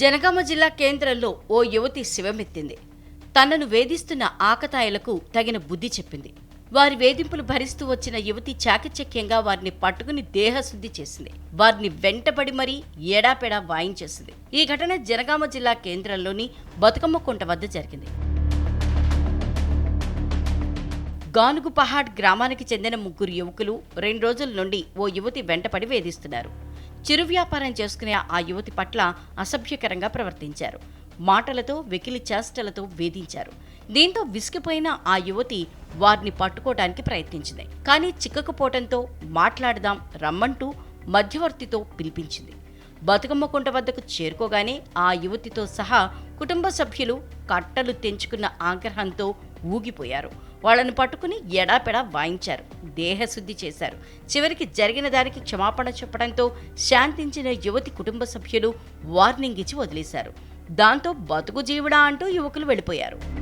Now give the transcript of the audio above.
జనగామ జిల్లా కేంద్రంలో ఓ యువతి శివమెత్తింది. తనను వేధిస్తున్న ఆకతాయిలకు తగిన బుద్ధి చెప్పింది. వారి వేధింపులు భరిస్తూ వచ్చిన యువతి చాకచక్యంగా వారిని పట్టుకుని దేహశుద్ధి చేసింది. వారిని వెంటబడి మరీ ఏడాపెడా వాయించేసింది ఈ ఘటన జనగామ జిల్లా కేంద్రంలోని బతుకమ్మ కుంట వద్ద జరిగింది. గానుగు పహాడ్ గ్రామానికి చెందిన ముగ్గురు యువకులు రెండు రోజుల నుండి ఓ యువతి వెంటపడి వేధిస్తున్నారు. చిరు వ్యాపారం చేసుకునే ఆ యువతి పట్ల అసభ్యకరంగా ప్రవర్తించారు. మాటలతో వెకిలి చేష్టలతో వేధించారు. దీంతో విసిగిపోయిన ఆ యువతి వారిని పట్టుకోవడానికి ప్రయత్నించింది. కానీ చిక్కకపోవడంతో మాట్లాడదాం రమ్మంటూ మధ్యవర్తితో పిలిపించింది. బతుకమ్మ కుంట వద్దకు చేరుకోగానే ఆ యువతితో సహా కుటుంబ సభ్యులు కట్టలు తెంచుకున్న ఆగ్రహంతో ఊగిపోయారు. వాళ్ళను పట్టుకుని ఎడాపెడా వాయించారు. దేహశుద్ధి చేశారు. చివరికి జరిగిన దానికి క్షమాపణ చెప్పడంతో శాంతించిన యువతి కుటుంబ సభ్యులు వార్నింగ్ ఇచ్చి వదిలేశారు. దాంతో బతుకు జీవుడా అంటూ యువకులు వెళ్ళిపోయారు.